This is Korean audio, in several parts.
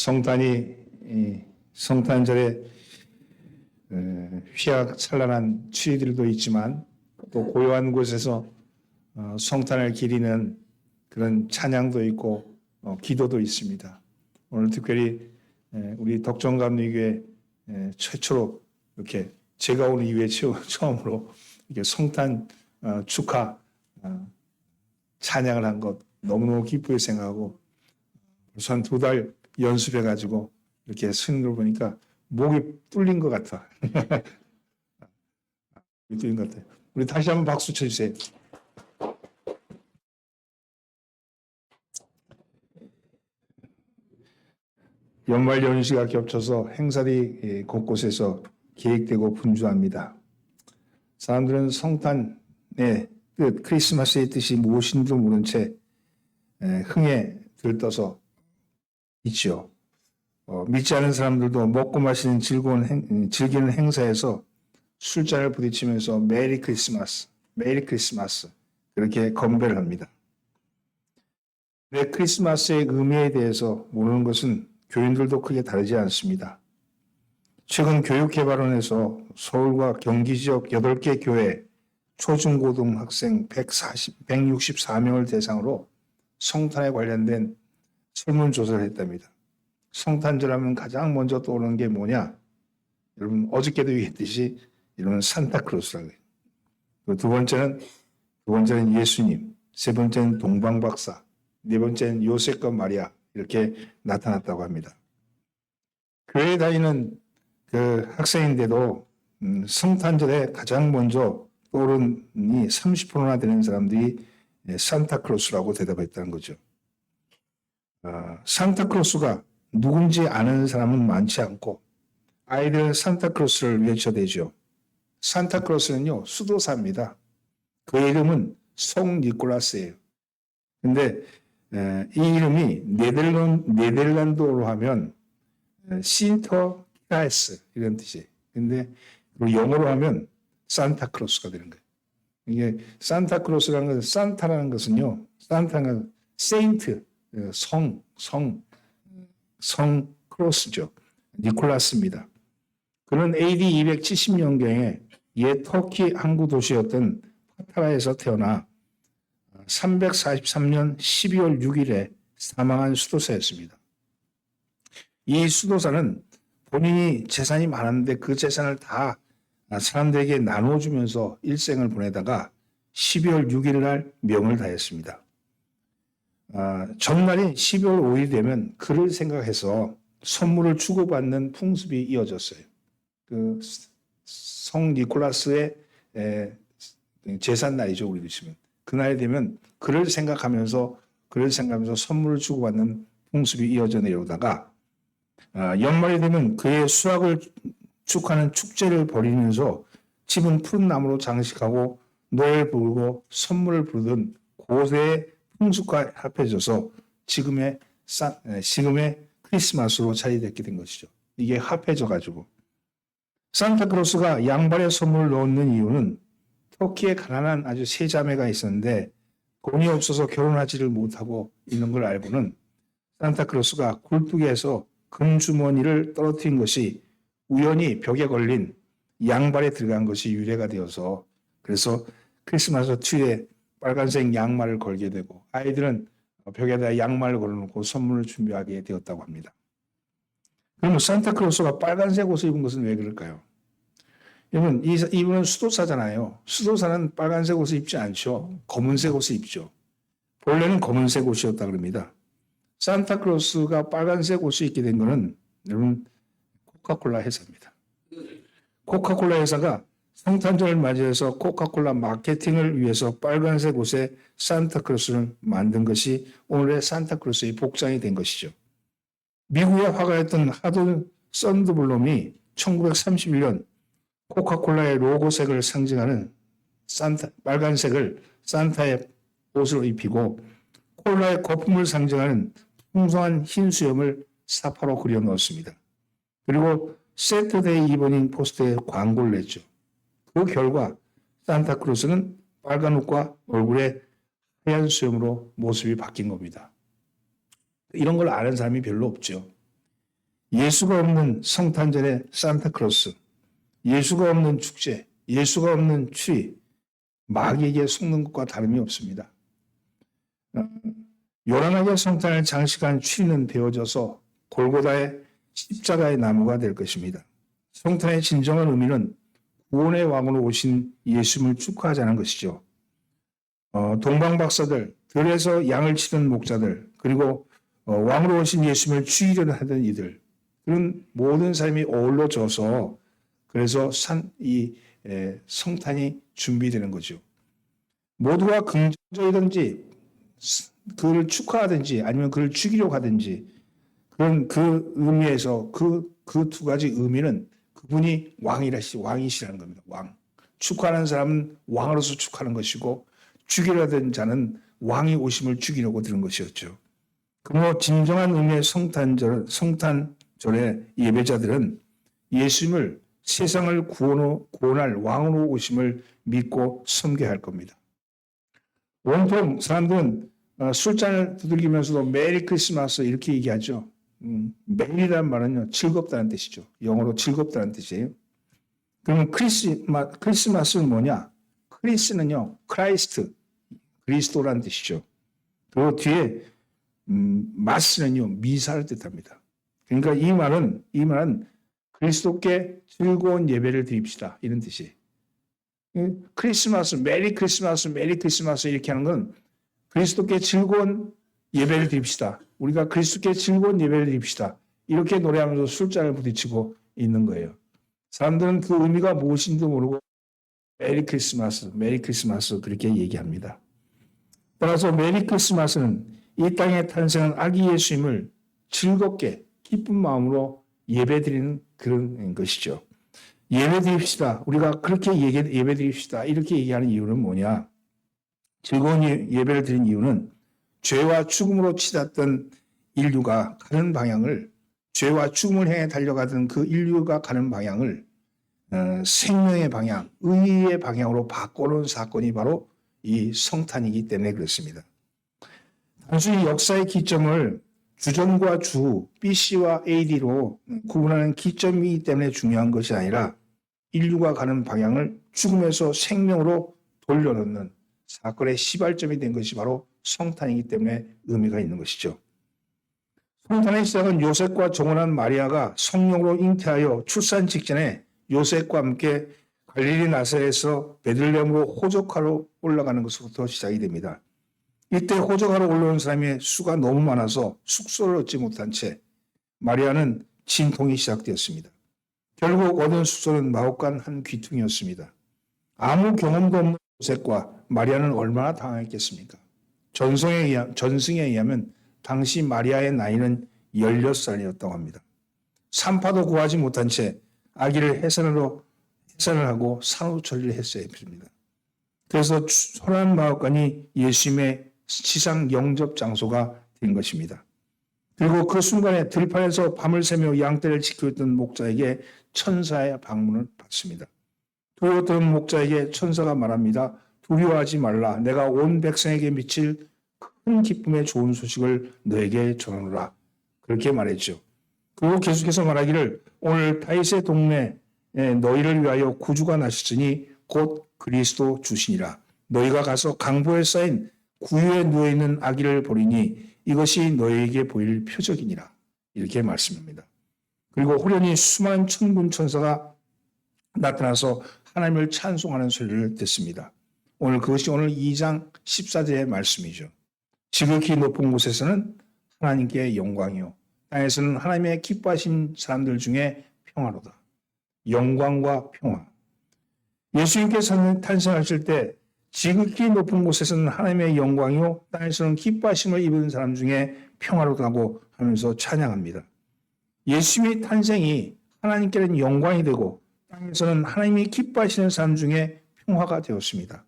성탄이 이 성탄절에 에, 휘황찬란한 추리들도 있지만 또 고요한 곳에서 어, 성탄을 기리는 그런 찬양도 있고 어, 기도도 있습니다. 오늘 특별히 에, 우리 덕정감리교회 에, 최초로 이렇게 제가 온 이후에 처- 처음으로 이렇게 성탄 어, 축하 어, 찬양을 한 것 너무너무 기쁘게 생각하고 벌써 한 두 달 연습해 가지고 이렇게 쓰는 걸 보니까 목이 뚫린 것 같아. 뚫린 것 같아. 우리 다시 한번 박수 쳐주세요. 연말 연시가 겹쳐서 행사들이 예, 곳곳에서 계획되고 분주합니다. 사람들은 성탄의 뜻, 크리스마스의 뜻이 무엇인지도 모른 채 에, 흥에 들떠서 있지요. 어, 믿지 않은 사람들도 먹고 마시는 즐거운 행, 음, 즐기는 행사에서 술잔을 부딪히면서 메리 크리스마스, 메리 크리스마스 그렇게 건배를 합니다. 왜 크리스마스의 의미에 대해서 모르는 것은 교인들도 크게 다르지 않습니다. 최근 교육개발원에서 서울과 경기 지역 8개 교회 초중고등 학생 140, 164명을 대상으로 성탄에 관련된 설문조사를 했답니다. 성탄절 하면 가장 먼저 떠오르는 게 뭐냐? 여러분, 어저께도 얘기했듯이 이름은 산타크로스라고 해요. 두 번째는, 두 번째는 예수님, 세 번째는 동방박사, 네 번째는 요셉과 마리아, 이렇게 나타났다고 합니다. 교회 다니는 그 학생인데도 음, 성탄절에 가장 먼저 떠오르니 30%나 되는 사람들이 예, 산타크로스라고 대답했다는 거죠. 아, 산타크로스가 누군지 아는 사람은 많지 않고 아이들은 산타크로스를 외쳐대죠. 산타크로스는요 수도사입니다. 그 이름은 송 니콜라스예요. 근데 에, 이 이름이 네덜란, 네덜란드어로 하면 에, 신터 키라스 이런 뜻이에요. 근데 영어로 하면 산타크로스가 되는 거예요. 이게 산타크로스라는 것은 산타라는 것은요. 산타는 세인트 어, 성, 성, 성 크로스죠. 니콜라스입니다. 그는 AD 270년경에 옛 터키 항구 도시였던 파타라에서 태어나 343년 12월 6일에 사망한 수도사였습니다. 이 수도사는 본인이 재산이 많았는데 그 재산을 다 사람들에게 나눠주면서 일생을 보내다가 12월 6일 날 명을 다했습니다. 아, 전날인 12월 5일 되면 그를 생각해서 선물을 주고받는 풍습이 이어졌어요. 그 성 니콜라스의 에, 재산 날이죠, 우리 치면. 그날이 되면 그를 생각하면서 그를 생각하면서 선물을 주고받는 풍습이 이어져 내려오다가 아, 연말이 되면 그의 수확을 축하는 축제를 벌이면서 집은 푸른 나무로 장식하고 노래를 부르고 선물을 부르던 고세의 풍습과 합해져서 지금의 사, 에, 지금의 크리스마스로 자리됐게 된 것이죠. 이게 합해져 가지고 산타크로스가 양발에 선물을 넣는 이유는 터키에 가난한 아주 세 자매가 있었는데 돈이 없어서 결혼하지를 못하고 있는 걸 알고는 산타크로스가 굴뚝에서 금주머니를 떨어뜨린 것이 우연히 벽에 걸린 양발에 들어간 것이 유래가 되어서 그래서 크리스마스 트리에 빨간색 양말을 걸게 되고 아이들은 벽에다 양말을 걸어놓고 선물을 준비하게 되었다고 합니다. 그러면 산타크로스가 빨간색 옷을 입은 것은 왜 그럴까요? 여러분, 이, 이분은 수도사잖아요. 수도사는 빨간색 옷을 입지 않죠. 검은색 옷을 입죠. 본래는 검은색 옷이었다 그럽니다. 산타크로스가 빨간색 옷을 입게 된 것은 여러분, 코카콜라 회사입니다. 코카콜라 회사가 성탄절을 맞이해서 코카콜라 마케팅을 위해서 빨간색 옷에 산타크로스를 만든 것이 오늘의 산타크로스의 복장이 된 것이죠. 미국의 화가였던 하돈 썬드블럼이 1931년 코카콜라의 로고색을 상징하는 산타, 빨간색을 산타의 옷으로 입히고 콜라의 거품을 상징하는 풍성한 흰 수염을 사파로 그려 넣었습니다. 그리고 세터데이 이버닝 포스트에 광고를 냈죠. 그 결과 산타크로스는 빨간 옷과 얼굴에 하얀 수염으로 모습이 바뀐 겁니다. 이런 걸 아는 사람이 별로 없죠. 예수가 없는 성탄절의 산타클로스, 예수가 없는 축제, 예수가 없는 추리, 마귀에게 속는 것과 다름이 없습니다. 어, 요란하게 성탄을 장식한 추리는 베어져서 골고다의 십자가의 나무가 될 것입니다. 성탄의 진정한 의미는 구원의 왕으로 오신 예수님을 축하하자는 것이죠. 어, 동방 박사들, 들에서 양을 치던 목자들, 그리고 어, 왕으로 오신 예수님을 죽이려 하던 이들, 그런 모든 사람이 어울러져서 그래서 산, 이 에, 성탄이 준비되는 거죠. 모두가 긍정적이든지 그를 축하하든지 아니면 그를 죽이려고 하든지 그런 그 의미에서 그 그 두 가지 의미는 그분이 왕이라시 왕이시라는 겁니다. 왕 축하하는 사람은 왕으로서 축하하는 것이고 죽이려던 자는 왕이 오심을 죽이려고 드는 것이었죠. 그러므로 진정한 의미의 성탄절 성탄절의 예배자들은 예수님을 세상을 구원호, 구원할 왕으로 오심을 믿고 섬겨야 할 겁니다. 온통 사람들은 어, 술잔을 두들기면서도 메리 크리스마스 이렇게 얘기하죠. 음, 메리란 말은요 즐겁다는 뜻이죠. 영어로 즐겁다는 뜻이에요. 그러면 크리스마, 크리스마스는 뭐냐? 크리스는요 크라이스트 그리스도라는 뜻이죠. 그리고 뒤에 음, 마스는요 미사를 뜻합니다. 그러니까 이 말은 이 말은 그리스도께 즐거운 예배를 드립시다 이런 뜻이에요. 크리스마스, 메리 크리스마스, 메리 크리스마스 이렇게 하는 건 그리스도께 즐거운 예배를 드립시다. 우리가 그리스도께 즐거운 예배를 드립시다. 이렇게 노래하면서 술잔을 부딪히고 있는 거예요. 사람들은 그 의미가 무엇인지도 모르고 메리 크리스마스, 메리 크리스마스 그렇게 얘기합니다. 따라서 메리 크리스마스는 이 땅에 탄생한 아기 예수님을 즐겁게 기쁜 마음으로 예배드리는 그런 것이죠. 예배드립시다. 우리가 그렇게 예배드립시다. 이렇게 얘기하는 이유는 뭐냐? 즐거운 예, 예배를 드린 이유는 죄와 죽음으로 치닫던 인류가 가는 방향을 죄와 죽음을 향해 달려가던 그 인류가 가는 방향을 어, 생명의 방향, 의의 방향으로 바꿔놓은 사건이 바로 이 성탄이기 때문에 그렇습니다. 단순히 역사의 기점을 주전과 주, BC와 AD로 구분하는 기점이기 때문에 중요한 것이 아니라 인류가 가는 방향을 죽음에서 생명으로 돌려놓는 사건의 시발점이 된 것이 바로 성탄이기 때문에 의미가 있는 것이죠. 성탄의 시작은 요셉과 정혼한 마리아가 성령으로 잉태하여 출산 직전에 요셉과 함께 갈릴리 나사에서 베들레헴으로 호적하러 올라가는 것부터 시작이 됩니다. 이때 호적하러 올라온 사람의 수가 너무 많아서 숙소를 얻지 못한 채 마리아는 진통이 시작되었습니다. 결국 얻은 숙소는 마옥간 한 귀퉁이었습니다. 아무 경험도 없는 요셉과 마리아는 얼마나 당황했겠습니까? 전성에 의하, 전승에 의하면 당시 마리아의 나이는 16살이었다고 합니다. 산파도 구하지 못한 채 아기를 해산으로 해산을 하고 산후 처리를 했어야 했습니다. 그래서 소란 마옥간이 예수님의 시상 영접 장소가 된 것입니다. 그리고 그 순간에 들판에서 밤을 새며 양떼를 지켜있던 목자에게 천사의 방문을 받습니다. 두려웠던 목자에게 천사가 말합니다. 두려워하지 말라. 내가 온 백성에게 미칠 큰 기쁨의 좋은 소식을 너에게 전하노라. 그렇게 말했죠. 그리고 계속해서 말하기를 오늘 다윗의 동네에 너희를 위하여 구주가 나셨으니 곧 그리스도 주시니라. 너희가 가서 강보에 쌓인 구유에 누워있는 아기를 보리니 이것이 너희에게 보일 표적이니라. 이렇게 말씀합니다. 그리고 호련히 수많은 천군 천사가 나타나서 하나님을 찬송하는 소리를 듣습니다. 오늘 그것이 오늘 2장 14절의 말씀이죠. 지극히 높은 곳에서는 하나님께 영광이요. 땅에서는 하나님의 기뻐하신 사람들 중에 평화로다. 영광과 평화. 예수님께서 탄생하실 때 지극히 높은 곳에서는 하나님의 영광이요 땅에서는 기뻐하심을 입은 사람 중에 평화로다고 하면서 찬양합니다. 예수님의 탄생이 하나님께는 영광이 되고 땅에서는 하나님이 기뻐하시는 사람 중에 평화가 되었습니다.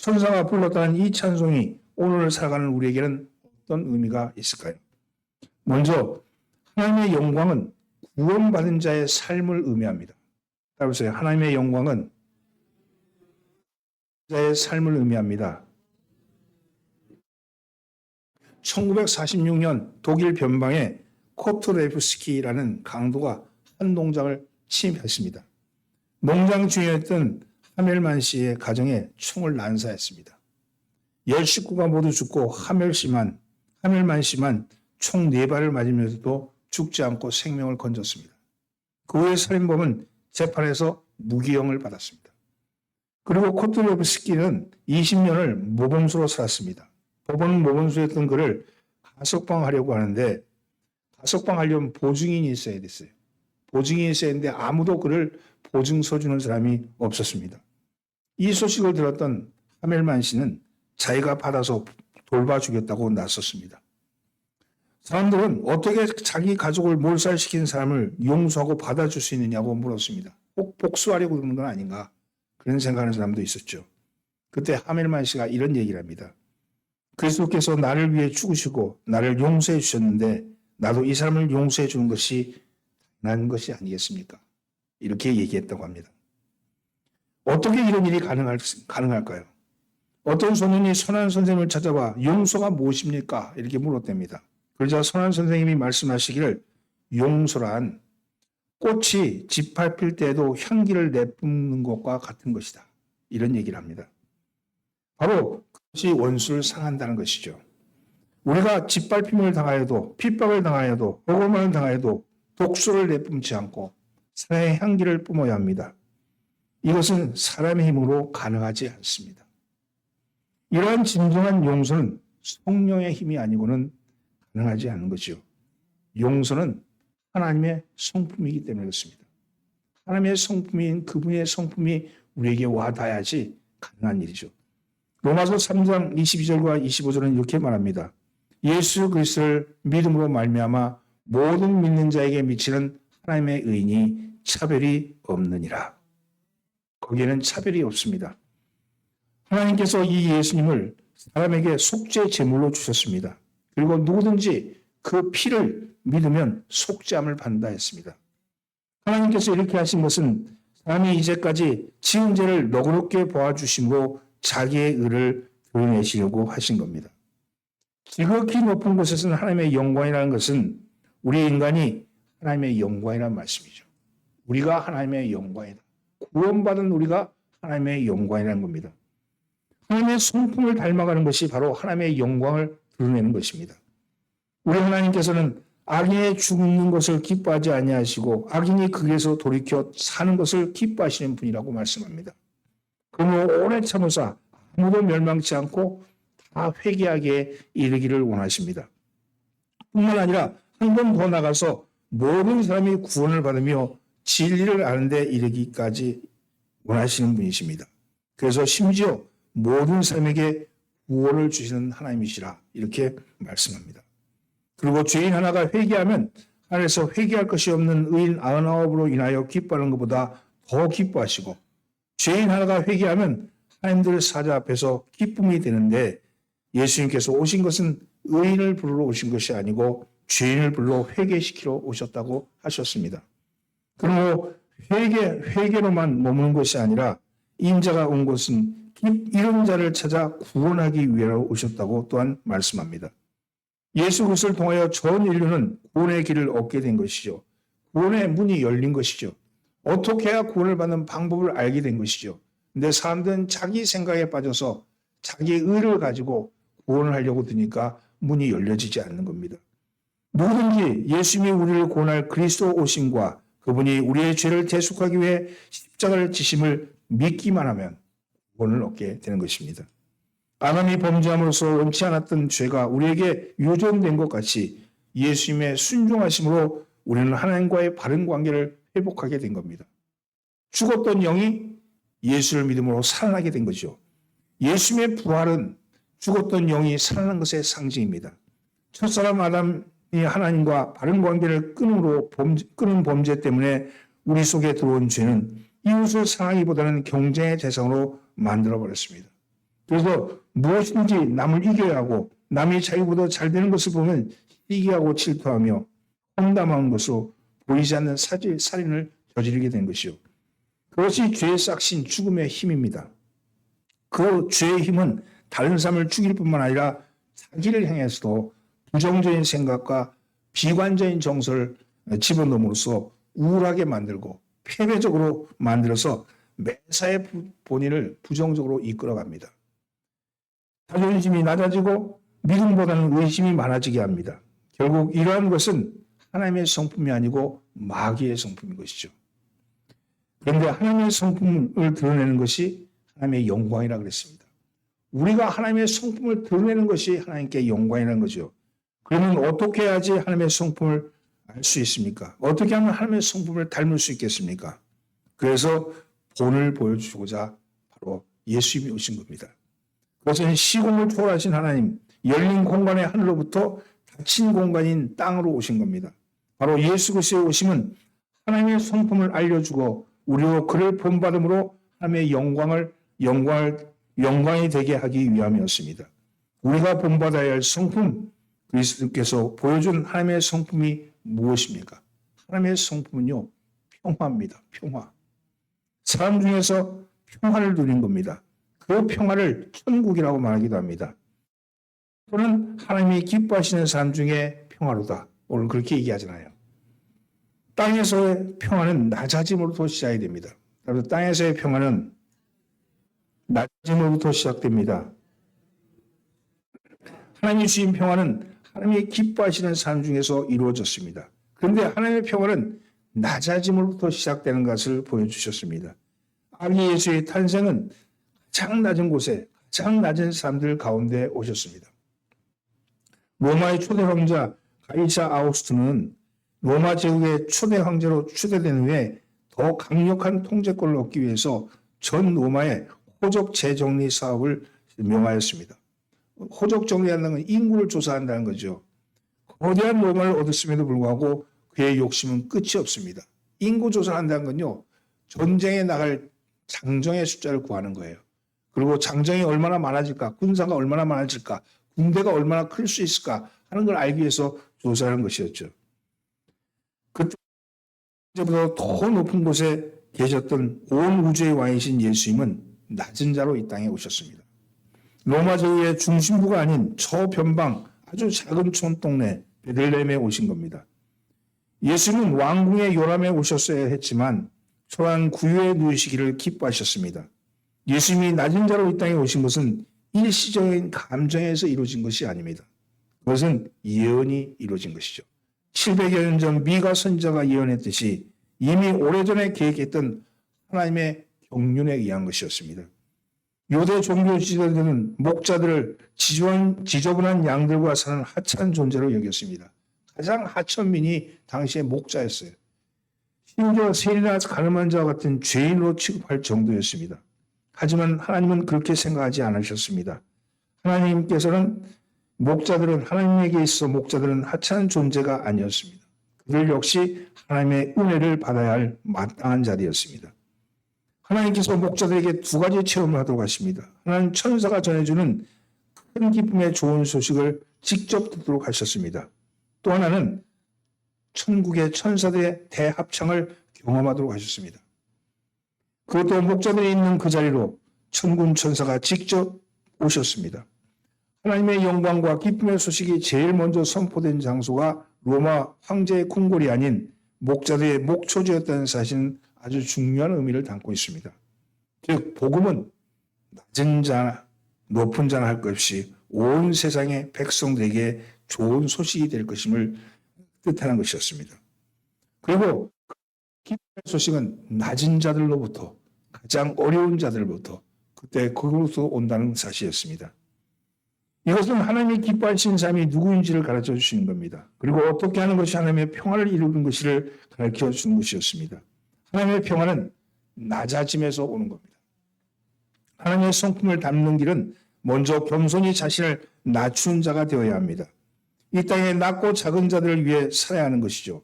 천사가 불렀다는 이 찬송이 오늘 살아가는 우리에게는 어떤 의미가 있을까요? 먼저 하나님의 영광은 구원받은 자의 삶을 의미합니다. 따라보세요. 하나님의 영광은 자의 삶을 의미합니다. 1946년 독일 변방에 코트레프스키라는 강도가 한 농장을 침입했습니다. 농장 주인이었던 하멜만 씨의 가정에 총을 난사했습니다. 열 식구가 모두 죽고 하멜 씨만 하멜만 씨만 총 네 발을 맞으면서도 죽지 않고 생명을 건졌습니다. 그 후에 살인범은 재판에서 무기형을 받았습니다. 그리고 코트레프스키는 20년을 모범수로 살았습니다. 법원은 모범수였던 그를 가석방하려고 하는데 가석방하려면 보증인이 있어야 됐어요. 보증인이 있어야 했는데 아무도 그를 보증 서 주는 사람이 없었습니다. 이 소식을 들었던 하멜만 씨는 자기가 받아서 돌봐주겠다고 나섰습니다. 사람들은 어떻게 자기 가족을 몰살시킨 사람을 용서하고 받아줄 수 있느냐고 물었습니다. 꼭 복수하려고 그러는 건 아닌가 그런 생각하는 사람도 있었죠. 그때 하멜만 씨가 이런 얘기를 합니다. 그리스도께서 나를 위해 죽으시고 나를 용서해 주셨는데 나도 이 사람을 용서해 주는 것이 당연한 것이 아니겠습니까? 이렇게 얘기했다고 합니다. 어떻게 이런 일이 가능할, 가능할까요? 어떤 소년이 선한 선생님을 찾아와 용서가 무엇입니까? 이렇게 물었답니다. 그러자 선한 선생님이 말씀하시기를 용서란 꽃이 짓밟힐 때에도 향기를 내뿜는 것과 같은 것이다. 이런 얘기를 합니다. 바로 그것이 원수를 상한다는 것이죠. 우리가 짓밟힘을 당하여도 핍박을 당하여도 억울함을 당하여도 독소를 내뿜지 않고 사랑의 향기를 뿜어야 합니다. 이것은 사람의 힘으로 가능하지 않습니다. 이러한 진정한 용서는 성령의 힘이 아니고는 가능하지 않은 것이요. 용서는 하나님의 성품이기 때문에 그렇습니다. 하나님의 성품인 그분의 성품이 우리에게 와닿아야지 가능한 일이죠. 로마서 3장 22절과 25절은 이렇게 말합니다. 예수 그리스도를 믿음으로 말미암아 모든 믿는 자에게 미치는 하나님의 의인이 차별이 없느니라. 거기에는 차별이 없습니다. 하나님께서 이 예수님을 사람에게 속죄 제물로 주셨습니다. 그리고 누구든지 그 피를 믿으면 속죄함을 받는다 했습니다. 하나님께서 이렇게 하신 것은 사람이 이제까지 지은 죄를 너그럽게 보아주심으로 자기의 의를 드러내시려고 하신 겁니다. 지극히 높은 곳에서는 하나님의 영광이라는 것은 우리 인간이 하나님의 영광이라는 말씀이죠. 우리가 하나님의 영광이다. 구원받은 우리가 하나님의 영광이라는 겁니다. 하나님의 성품을 닮아가는 것이 바로 하나님의 영광을 드러내는 것입니다. 우리 하나님께서는 악인의 죽는 것을 기뻐하지 아니하시고 악인이 거기에서 돌이켜 사는 것을 기뻐하시는 분이라고 말씀합니다. 그러므로 오래 참으사 아무도 멸망치 않고 다 회개하게 이르기를 원하십니다. 뿐만 아니라 한 번 더 나가서 모든 사람이 구원을 받으며 진리를 아는데 이르기까지 원하시는 분이십니다. 그래서 심지어 모든 사람에게 구원을 주시는 하나님이시라 이렇게 말씀합니다. 그리고 죄인 하나가 회개하면 하늘에서 회개할 것이 없는 의인 아흔아홉으로 인하여 기뻐하는 것보다 더 기뻐하시고 죄인 하나가 회개하면 하나님들 사자 앞에서 기쁨이 되는데 예수님께서 오신 것은 의인을 부르러 오신 것이 아니고 죄인을 불러 회개시키러 오셨다고 하셨습니다. 그리고 회개, 회개로만 머무는 것이 아니라 인자가 온 것은 이런 자를 찾아 구원하기 위하여 오셨다고 또한 말씀합니다. 예수 그리스도를 통하여 전 인류는 구원의 길을 얻게 된 것이죠. 구원의 문이 열린 것이죠. 어떻게 해야 구원을 받는 방법을 알게 된 것이죠. 근데 사람들은 자기 생각에 빠져서 자기 의를 가지고 구원을 하려고 드니까 문이 열려지지 않는 겁니다. 누구든지 예수님이 우리를 구원할 그리스도 오심과 그분이 우리의 죄를 대속하기 위해 십자가를 지심을 믿기만 하면 구원을 얻게 되는 것입니다. 아담이 범죄함으로써 원치 않았던 죄가 우리에게 유전된 것 같이 예수님의 순종하심으로 우리는 하나님과의 바른 관계를 회복하게 된 겁니다. 죽었던 영이 예수를 믿음으로 살아나게 된 거죠. 예수님의 부활은 죽었던 영이 살아난 것의 상징입니다. 첫사람 아담 이 하나님과 바른 관계를 끊음으로 범죄, 끊은 범죄 때문에 우리 속에 들어온 죄는 이웃을 사랑하기보다는 경쟁의 대상으로 만들어 버렸습니다. 그래서 무엇이든지 남을 이겨야 하고 남이 자기보다 잘 되는 것을 보면 시기하고 질투하며 험담한 것으로 보이지 않는 사질, 살인을 저지르게 된 것이요. 그것이 죄의 싹신 죽음의 힘입니다. 그 죄의 힘은 다른 사람을 죽일 뿐만 아니라 자기를 향해서도 부정적인 생각과 비관적인 정서를 집어넣음으로써 우울하게 만들고 패배적으로 만들어서 매사에 부- 본인을 부정적으로 이끌어갑니다. 자존심이 낮아지고 믿음보다는 의심이 많아지게 합니다. 결국 이러한 것은 하나님의 성품이 아니고 마귀의 성품인 것이죠. 그런데 하나님의 성품을 드러내는 것이 하나님의 영광이라 그랬습니다. 우리가 하나님의 성품을 드러내는 것이 하나님께 영광이라는 거죠. 그러면 어떻게 해야지 하나님의 성품을 알 수 있습니까? 어떻게 하면 하나님의 성품을 닮을 수 있겠습니까? 그래서 본을 보여주고자 바로 예수님이 오신 겁니다. 그것은 시공을 초월하신 하나님, 열린 공간의 하늘로부터 닫힌 공간인 땅으로 오신 겁니다. 바로 예수 그리스도의 오심은 하나님의 성품을 알려주고 우리로 그를 본받음으로 하나님의 영광을 영광을 영광이 되게 하기 위함이었습니다. 우리가 본받아야 할 성품 그리스도께서 보여준 하나님의 성품이 무엇입니까? 하나님의 성품은요 평화입니다. 평화. 사람 중에서 평화를 누린 겁니다. 그 평화를 천국이라고 말하기도 합니다. 또는 하나님이 기뻐하시는 사람 중에 평화로다. 오늘 그렇게 얘기하잖아요. 땅에서의 평화는 낮아짐으로부터 시작이 됩니다. 그래서 땅에서의 평화는 낮아짐으로부터 시작됩니다. 하나님이 주신 평화는 하나님이 기뻐하시는 사람 중에서 이루어졌습니다. 그런데 하나님의 평화는 낮아짐으로부터 시작되는 것을 보여주셨습니다. 아기 예수의 탄생은 가장 낮은 곳에 가장 낮은 사람들 가운데 오셨습니다. 로마의 초대 황자 가이사 아우스트는 로마 제국의 초대 황제로 추대된 후에 더 강력한 통제권을 얻기 위해서 전 로마의 호적 재정리 사업을 명하였습니다. 호적 정리한다는 건 인구를 조사한다는 거죠. 거대한 로마를 얻었음에도 불구하고 그의 욕심은 끝이 없습니다. 인구 조사를 한다는 건요. 전쟁에 나갈 장정의 숫자를 구하는 거예요. 그리고 장정이 얼마나 많아질까, 군사가 얼마나 많아질까, 군대가 얼마나 클 수 있을까 하는 걸 알기 위해서 조사하는 것이었죠. 그때보다 더 높은 곳에 계셨던 온 우주의 왕이신 예수님은 낮은 자로 이 땅에 오셨습니다. 로마 제국의 중심부가 아닌 저변방 아주 작은 촌동네 베들레헴에 오신 겁니다. 예수는 왕궁의 요람에 오셨어야 했지만 초란 구유에 누이시기를 기뻐하셨습니다. 예수님이 낮은 자로 이 땅에 오신 것은 일시적인 감정에서 이루어진 것이 아닙니다. 그것은 예언이 이루어진 것이죠. 700여 년 전 미가 선자가 예언했듯이 이미 오래전에 계획했던 하나님의 경륜에 의한 것이었습니다. 요대 종교 지도자들은 목자들을 지저분, 지저분한 양들과 사는 하찮은 존재로 여겼습니다. 가장 하천민이 당시의 목자였어요. 심지어 세리나 가늠한 자와 같은 죄인으로 취급할 정도였습니다. 하지만 하나님은 그렇게 생각하지 않으셨습니다. 하나님께서는 목자들은 하나님에게 있어 목자들은 하찮은 존재가 아니었습니다. 그들 역시 하나님의 은혜를 받아야 할 마땅한 자리였습니다. 하나님께서 목자들에게 두 가지 체험을 하도록 하십니다. 하나님 천사가 전해주는 큰 기쁨의 좋은 소식을 직접 듣도록 하셨습니다. 또 하나는 천국의 천사들의 대합창을 경험하도록 하셨습니다. 그것도 목자들이 있는 그 자리로 천군 천사가 직접 오셨습니다. 하나님의 영광과 기쁨의 소식이 제일 먼저 선포된 장소가 로마 황제의 궁궐이 아닌 목자들의 목초지였다는 사실은 아주 중요한 의미를 담고 있습니다. 즉 복음은 낮은 자, 높은 자나 할 것 없이 온 세상의 백성들에게 좋은 소식이 될 것임을 뜻하는 것이었습니다. 그리고 기쁨의 소식은 낮은 자들로부터 가장 어려운 자들로부터 그때 그곳으로 온다는 사실이었습니다. 이것은 하나님이 기뻐하시는 사람이 누구인지를 가르쳐 주시는 겁니다. 그리고 어떻게 하는 것이 하나님의 평화를 이루는 것을 가르쳐 주는 것이었습니다. 하나님의 평화는 낮아짐에서 오는 겁니다. 하나님의 성품을 담는 길은 먼저 겸손히 자신을 낮추는 자가 되어야 합니다. 이 땅에 낮고 작은 자들을 위해 살아야 하는 것이죠.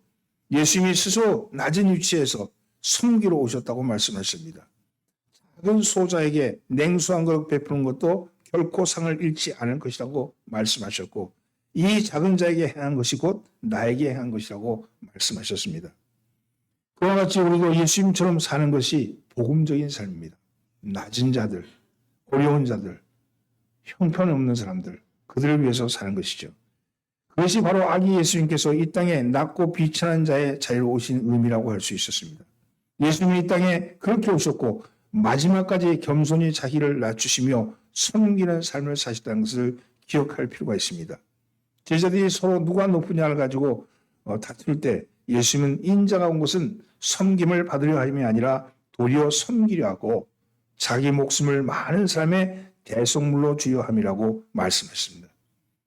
예수님이 스스로 낮은 위치에서 섬기러 오셨다고 말씀하십니다. 작은 소자에게 냉수한 걸 베푸는 것도 결코 상을 잃지 않을 것이라고 말씀하셨고 이 작은 자에게 행한 것이 곧 나에게 행한 것이라고 말씀하셨습니다. 그와 같이 우리도 예수님처럼 사는 것이 복음적인 삶입니다. 낮은 자들, 어려운 자들, 형편없는 사람들, 그들을 위해서 사는 것이죠. 그것이 바로 아기 예수님께서 이 땅에 낮고 비천한 자의 자리로 오신 의미라고 할 수 있었습니다. 예수님이 이 땅에 그렇게 오셨고 마지막까지 겸손히 자기를 낮추시며 섬기는 삶을 사셨다는 것을 기억할 필요가 있습니다. 제자들이 서로 누가 높으냐를 가지고 어, 다툴 때 예수님은 인자가 온 것은 섬김을 받으려 함이 아니라 도리어 섬기려 하고 자기 목숨을 많은 사람의 대속물로 주려 함이라고 말씀했습니다.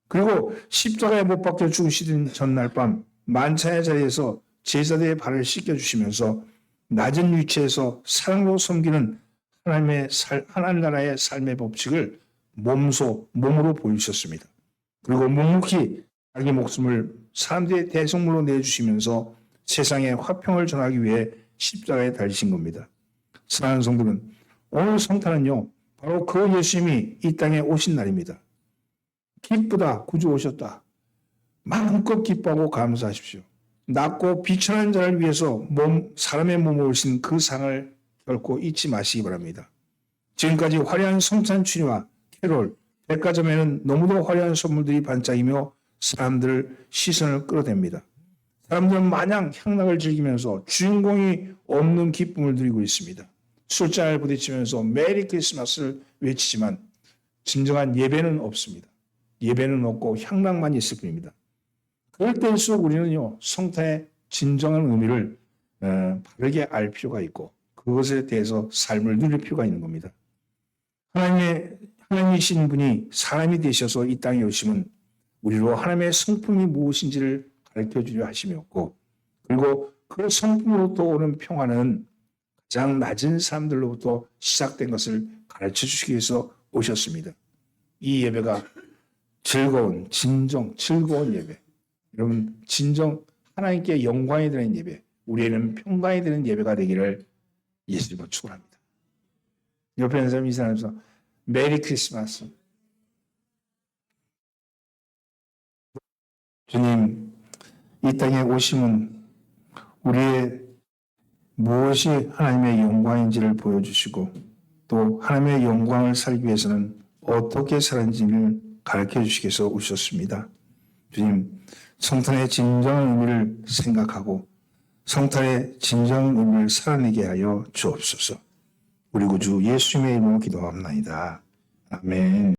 그리고 십자가에 못 박혀 죽으시던 전날 밤 만찬의 자리에서 제자들의 발을 씻겨 주시면서 낮은 위치에서 사랑으로 섬기는 하나님의 살, 하나님 나라의 삶의 법칙을 몸소 몸으로 보이셨습니다. 그리고 묵묵히 자기 목숨을 사람들의 대속물로 내주시면서 세상에 화평을 전하기 위해 십자가에 달리신 겁니다. 사랑하는 성도는 오늘 성탄은요 바로 그 예수님이 이 땅에 오신 날입니다. 기쁘다 구주 오셨다. 마음껏 기뻐하고 감사하십시오. 낮고 비천한 자를 위해서 몸 사람의 몸을 오신 그 상을 결코 잊지 마시기 바랍니다. 지금까지 화려한 성탄 추리와 캐롤, 백화점에는 너무도 화려한 선물들이 반짝이며 사람들 시선을 끌어댑니다. 사람들은 마냥 향락을 즐기면서 주인공이 없는 기쁨을 누리고 있습니다. 술잔을 부딪히면서 메리 크리스마스를 외치지만 진정한 예배는 없습니다. 예배는 없고 향락만 있을 뿐입니다. 그럴 때일수록 우리는요 성탄의 진정한 의미를 어, 바르게 알 필요가 있고 그것에 대해서 삶을 누릴 필요가 있는 겁니다. 하나님의 하나님이신 분이 사람이 되셔서 이 땅에 오심은 우리로 하나님의 성품이 무엇인지를 가르쳐 주려 하심이었고 그리고 그 성품으로부터 오는 평화는 가장 낮은 사람들로부터 시작된 것을 가르쳐 주시기 위해서 오셨습니다. 이 예배가 즐거운 진정 즐거운 예배 여러분 진정 하나님께 영광이 되는 예배 우리에는 평강이 되는 예배가 되기를 예수님으로 축원합니다. 옆에 있는 사람이 이 사람에서 메리 크리스마스 주님 이 땅에 오심은 우리의 무엇이 하나님의 영광인지를 보여주시고 또 하나님의 영광을 살기 위해서는 어떻게 살았는지를 가르쳐 주시기 위해서 오셨습니다. 주님, 성탄의 진정한 의미를 생각하고 성탄의 진정한 의미를 살아내게 하여 주옵소서. 우리 구주 예수님의 이름으로 기도합나이다. 아멘.